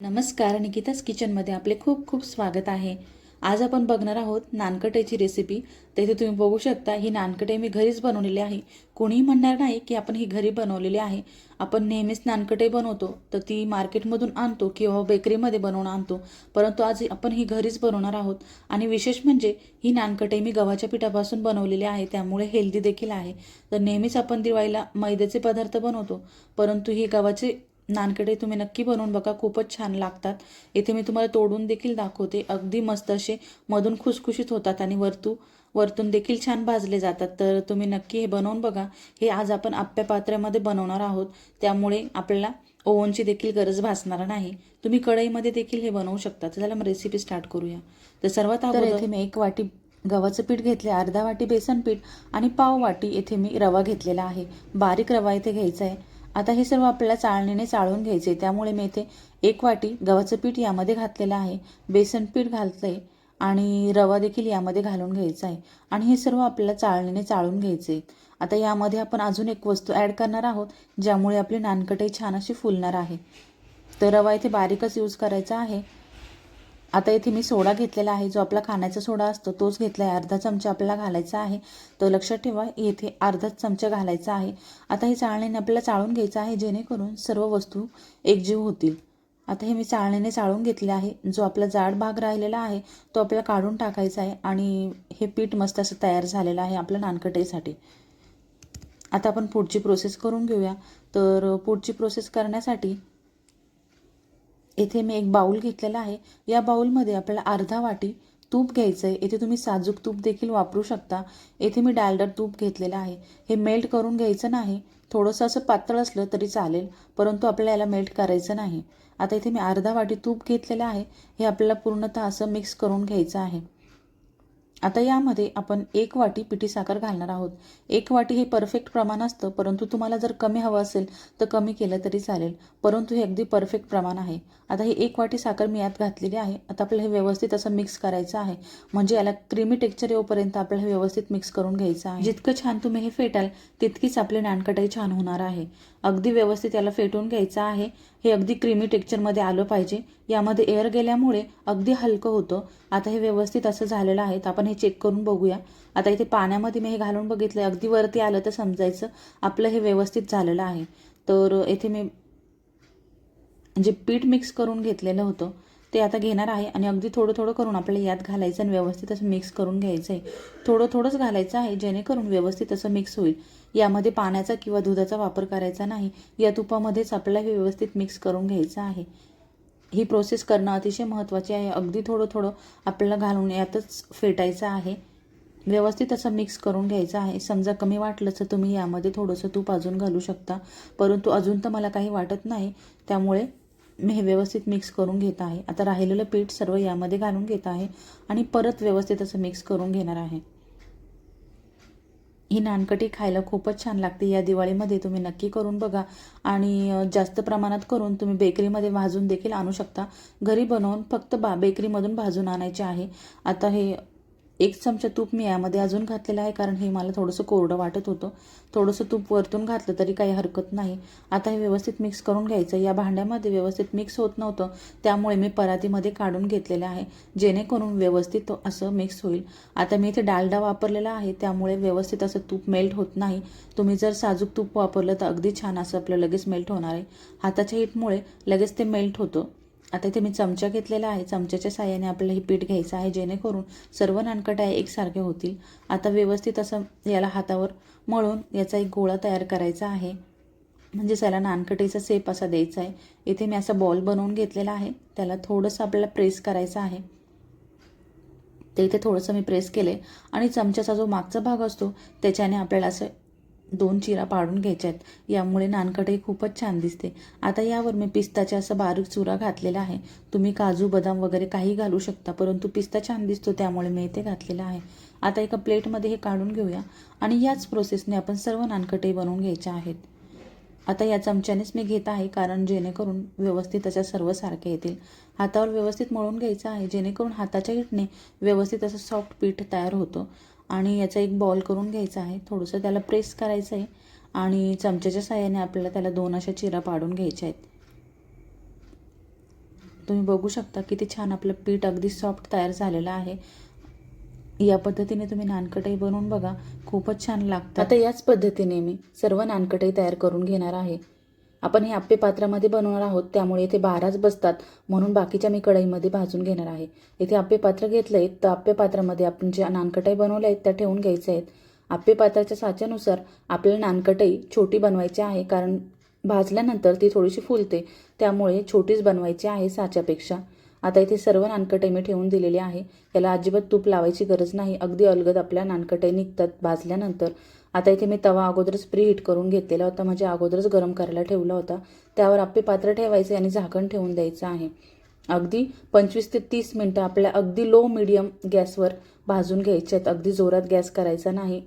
नमस्कार निकिताच किचनमध्ये आपले खूप खूप स्वागत आहे. आज आपण बघणार आहोत नानकटेची रेसिपी तेथे तुम्ही बघू शकता ही नानकटे मी घरीच बनवलेली आहे. कोणीही म्हणणार नाही की आपण ही घरी बनवलेली आहे. आपण नेहमीच नानकटे बनवतो तर ती मार्केटमधून आणतो किंवा बेकरीमध्ये बनवून आणतो. परंतु आज आपण ही घरीच बनवणार आहोत. आणि विशेष म्हणजे ही नानकटे मी गव्हाच्या पिठापासून बनवलेली आहे त्यामुळे हेल्दी देखील आहे. तर नेहमीच आपण दिवाळीला मैद्याचे पदार्थ बनवतो परंतु ही गव्हाचे नानकडे तुम्ही नक्की बनवून बघा खूपच छान लागतात. इथे मी तुम्हाला तोडून देखील दाखवते. अगदी मस्त असे मधून खुसखुशीत होतात आणि वरतू वरतून देखील छान भाजले जातात. तर तुम्ही नक्की हे बनवून बघा. हे आज आपण आप्या पात्र्यामध्ये बनवणार आहोत. त्यामुळे आपल्याला ओव्हनची देखील गरज भासणार नाही. तुम्ही कढईमध्ये देखील हे बनवू शकता. तर मग रेसिपी स्टार्ट करूया. तर सर्वात अगोदर इथे मी एक वाटी गव्हाचं पीठ घेतले अर्धा वाटी बेसन पीठ आणि पाव वाटी येथे मी रवा घेतलेला आहे. बारीक रवा इथे घ्यायचा आहे. आता हे सर्व आपल्याला चाळणीने चाळून घ्यायचे. त्यामुळे मी इथे एक वाटी गव्हाचं पीठ यामध्ये घातलेलं आहे. बेसन पीठ घालतं आहे आणि रवा देखील यामध्ये घालून घ्यायचा आहे. आणि हे सर्व आपल्याला चाळणीने चाळून घ्यायचे आता यामध्ये आपण अजून एक वस्तू ॲड करणार आहोत ज्यामुळे आपली नानकटई छान अशी फुलणार आहे. तर रवा इथे बारीकच यूज करायचा आहे. आता इथे मी सोडा घेतलेला आहे. जो आपला खाण्याचा सोडा असतो तोच घेतला आहे अर्धा चमचा आपल्याला घालायचा आहे. तर लक्षात ठेवा येथे अर्धाच चमचा घालायचा आहे. आता हे चाळणीने आपल्याला चाळून घ्यायचं आहे जेणेकरून सर्व वस्तू एकजीव होतील. आता हे मी चाळणीने चाळून घेतले आहे. जो आपला जाड भाग राहिलेला आहे तो आपल्याला काढून टाकायचा आहे आणि हे पीठ मस्त असं तयार झालेलं आहे आपल्या नानकटेसाठी. आता आपण पुढची प्रोसेस करून घेऊया. तर पुढची प्रोसेस करण्यासाठी येथे मी एक बाऊल घेतलेला आहे. या बाऊलमध्ये आपल्याला अर्धा वाटी तूप घ्यायचं आहे येथे तुम्ही साजूक तूप देखील वापरू शकता. येथे मी डालडर तूप घेतलेलं आहे. हे मेल्ट करून घ्यायचं नाही. थोडंसं असं पातळ असलं तरी चालेल परंतु आपल्याला याला मेल्ट करायचं नाही. आता इथे मी अर्धा वाटी तूप घेतलेलं आहे. हे आपल्याला पूर्णतः असं मिक्स करून घ्यायचं आहे. आता यामध्ये आपण एक वाटी पिठी साखर घालणार आहोत. एक वाटी हे परफेक्ट प्रमाण असतं परंतु तुम्हाला जर कमी हवं असेल तर कमी केलं तरी चालेल. परंतु हे अगदी परफेक्ट प्रमाण आहे. आता हे एक वाटी साखर मी यात घातलेली आहे. आता आपल्याला हे व्यवस्थित असं मिक्स करायचं आहे. म्हणजे याला क्रीमी टेक्स्चर येऊपर्यंत आपल्याला हे व्यवस्थित मिक्स करून घ्यायचं आहे. जितकं छान तुम्ही हे फेटाल तितकीच आपली नानकटाई छान होणार आहे. अगदी व्यवस्थित याला फेटून घ्यायचं आहे. हे अगदी क्रीमी टेक्चरमध्ये आलं पाहिजे. यामध्ये एअर गेल्यामुळे अगदी हलकं होतं. आता हे व्यवस्थित असं झालेलं आहे. तर आपण हे चेक करून बघूया. आता इथे पाण्यामध्ये मी हे घालून बघितलं अगदी वरती आलं तर समजायचं. आपलं हे व्यवस्थित झालेलं आहे. तर येथे मी जे पीठ मिक्स करून घेतलेलं होतं ते आता घेणार आहे आणि अगदी थोडं थोडं करून आपल्याला यात घालायचं आणि व्यवस्थित असं मिक्स करून घ्यायचं आहे थोडं थोडंच घालायचं आहे जेणेकरून व्यवस्थित असं मिक्स होईल. यामध्ये पाण्याचा किंवा दुधाचा वापर करायचा नाही. या तुपामध्येच आपल्याला हे व्यवस्थित मिक्स करून घ्यायचं आहे. ही प्रोसेस करणं अतिशय महत्त्वाची आहे. अगदी थोडं थोडं आपल्याला घालून यातच फेटायचं आहे. व्यवस्थित असं मिक्स करून घ्यायचं आहे. समजा कमी वाटलं तर तुम्ही यामध्ये थोडंसं तूप अजून घालू शकता. परंतु अजून तर मला काही वाटत नाही. त्यामुळे मी हे व्यवस्थित मिक्स करून घेत आहे. आता राहिलेलं पीठ सर्व यामध्ये घालून घेत आहे आणि परत व्यवस्थित असं मिक्स करून घेणार आहे. ही नानकटी खायला खूपच छान लागते. या दिवाळीमध्ये तुम्ही नक्की करून बघा आणि जास्त प्रमाणात करून तुम्ही बेकरीमध्ये भाजून देखील आणू शकता. घरी बनवून फक्त बा बेकरीमधून भाजून आणायचे आहे. आता हे एक चमचा तूप मी यामध्ये अजून घातलेलं आहे कारण हे मला थोडंसं कोरडं वाटत होतं. थोडंसं तूप वरतून घातलं तरी काही हरकत नाही. आता हे व्यवस्थित मिक्स करून घ्यायचं. या भांड्यामध्ये व्यवस्थित मिक्स होत नव्हतं. त्यामुळे मी परातीमध्ये काढून घेतलेलं आहे जेणेकरून व्यवस्थित असं मिक्स होईल. आता मी इथे डालडा वापरलेला आहे त्यामुळे व्यवस्थित असं तूप मेल्ट होत नाही. तुम्ही जर साजूक तूप वापरलं तर अगदी छान असं आपलं लगेच मेल्ट होणार आहे. हाताच्या हिटमुळे लगेच ते मेल्ट होतं. आता इथे मी चमचा घेतलेला आहे. चमच्याच्या साह्याने आपल्याला हे पीठ घ्यायचं आहे. जेणेकरून सर्व नानकट्या एकसारखे होतील. आता व्यवस्थित असं याला हातावर मळून याचा एक गोळा तयार करायचा आहे. म्हणजेच त्याला नानकटीचा सेप असा द्यायचा आहे. इथे मी असा बॉल बनवून घेतलेला आहे. त्याला थोडंसं आपल्याला प्रेस करायचं आहे. ते इथे थोडंसं मी प्रेस केले आणि चमच्याचा जो मागचा भाग असतो त्याच्याने आपल्याला असं दोन चिरा पाडून घ्यायच्या आहेत यामुळे नानकटही खूपच छान दिसते. आता यावर मी पिस्ताचा असं बारीक चुरा घातलेला आहे. तुम्ही काजू बदाम वगैरे काही घालू शकता परंतु पिस्ता छान दिसतो त्यामुळे मी इथे घातलेला आहे. आता एका प्लेटमध्ये हे काढून घेऊया. आणि याच प्रोसेसने आपण सर्व नानकटही बनवून घ्यायच्या आहेत. आता या चमच्यानेच मी घेत आहे कारण जेणेकरून व्यवस्थित अशा सर्व सारखे येतील. हातावर व्यवस्थित मळून घ्यायचं आहे जेणेकरून हाताच्या हिटने व्यवस्थित असं सॉफ्ट पीठ तयार होतं. आणि याचा एक बॉल करून घ्यायचा आहे. थोडंसं त्याला प्रेस करायचं आहे आणि चमच्याच्या साह्याने आपल्याला त्याला दोन अशा चिरा पाडून घ्यायच्या आहेत. तुम्ही बघू शकता किती छान आपलं पीठ अगदी सॉफ्ट तयार झालेलं आहे. या पद्धतीने तुम्ही नानकटही बनवून बघा. खूपच छान लागतं. आता याच पद्धतीने मी सर्व नानकटई तयार करून घेणार आहे. आपण हे आप्पे पात्रामध्ये बनवणार आहोत त्यामुळे इथे बाराच बसतात. म्हणून बाकीच्या मी कढईमध्ये भाजून घेणार आहे. इथे आप्पे पात्र घेतलं आहे तर आप्पे पात्रामध्ये आपण ज्या नानकटाई बनवल्या आहेत त्या ठेवून घ्यायच्या आहेत. आप्पे पात्राच्या साच्यानुसार आपल्याला नानकटाई छोटी बनवायची आहे कारण भाजल्यानंतर ती थोडीशी फुलते. त्यामुळे छोटीच बनवायची आहे साच्यापेक्षा. आता इथे सर्व नानकटाई मी ठेवून दिलेली आहे. याला अजिबात तूप लावायची गरज नाही. अगदी अलगद आपल्या नानकटाई निघतात भाजल्यानंतर. आता इथे मी तवा अगोदरच प्री हिट करून घेतलेला होता. म्हणजे अगोदरच गरम करायला ठेवला होता. त्यावर आपले पात्र ठेवायचे आणि झाकण ठेवून द्यायचं आहे. अगदी पंचवीस ते तीस मिनटं आपल्या अगदी लो मिडियम गॅसवर भाजून घ्यायचे आहेत. अगदी जोरात गॅस करायचा नाही.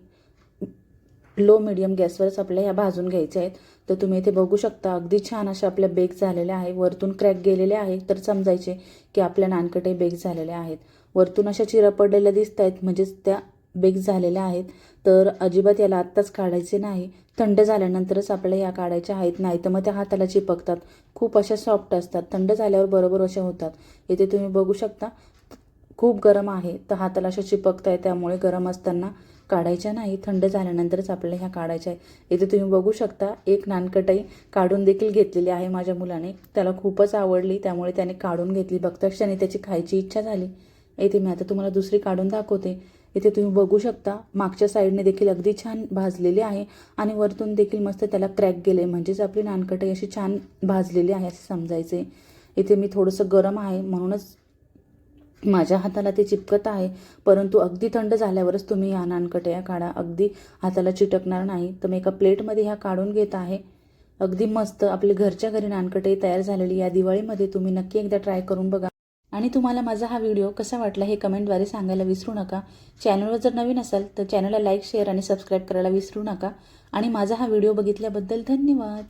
लो मिडियम गॅसवरच आपल्या ह्या भाजून घ्यायच्या आहेत. तर तुम्ही इथे बघू शकता अगदी छान अशा आपल्या बेक झालेल्या आहे वरतून क्रॅक गेलेले आहे तर समजायचे की आपल्या नानकटे बेक झालेल्या आहेत. वरतून अशा चिरा पडलेल्या दिसत आहेत म्हणजेच त्या बेक झालेल्या आहेत. तर अजिबात याला आत्ताच काढायचे नाही. थंड झाल्यानंतरच आपल्याला या काढायच्या आहेत. नाही तर मग त्या हाताला चिपकतात. खूप अशा सॉफ्ट असतात. थंड झाल्यावर बरोबर अशा होतात. येथे तुम्ही बघू शकता खूप गरम आहे. तर हाताला अशा चिपकत आहे त्यामुळे गरम असताना काढायच्या नाही. थंड झाल्यानंतरच आपल्याला ह्या काढायच्या आहे इथे तुम्ही बघू शकता एक नानकटाई काढून देखील घेतलेली आहे माझ्या मुलाने. त्याला खूपच आवडली. त्यामुळे त्याने काढून घेतली. बघता त्याची खायची इच्छा झाली. येथे मी आता तुम्हाला दुसरी काढून दाखवते. इथे तुम्ही बघू शकता मागच्या साईडने देखील अगदी छान भाजलेली आहे आणि वरतून देखील मस्त त्याला क्रॅक गेले म्हणजेच आपली नानकटाई अशी छान भाजलेली आहे असे समजायचे इथे मी थोडंसं गरम आहे म्हणूनच माझ्या हाताला ते चिपकत आहे. परंतु अगदी थंड झाल्यावरच तुम्ही या नानकटया काढा. अगदी हाताला चिटकणार नाही. तर मी एका प्लेटमध्ये ह्या काढून घेत आहे. अगदी मस्त आपली घरच्या घरी नानकटई तयार झालेली या दिवाळीमध्ये तुम्ही नक्की एकदा ट्राय करून बघा. आणि तुम्हाला माझा हा व्हिडिओ कसा वाटला हे कमेंटद्वारे सांगायला विसरू नका. चॅनलवर जर नवीन असाल तर चॅनलला लाईक शेअर आणि सबस्क्राईब करायला विसरू नका. आणि माझा हा व्हिडिओ बघितल्याबद्दल धन्यवाद.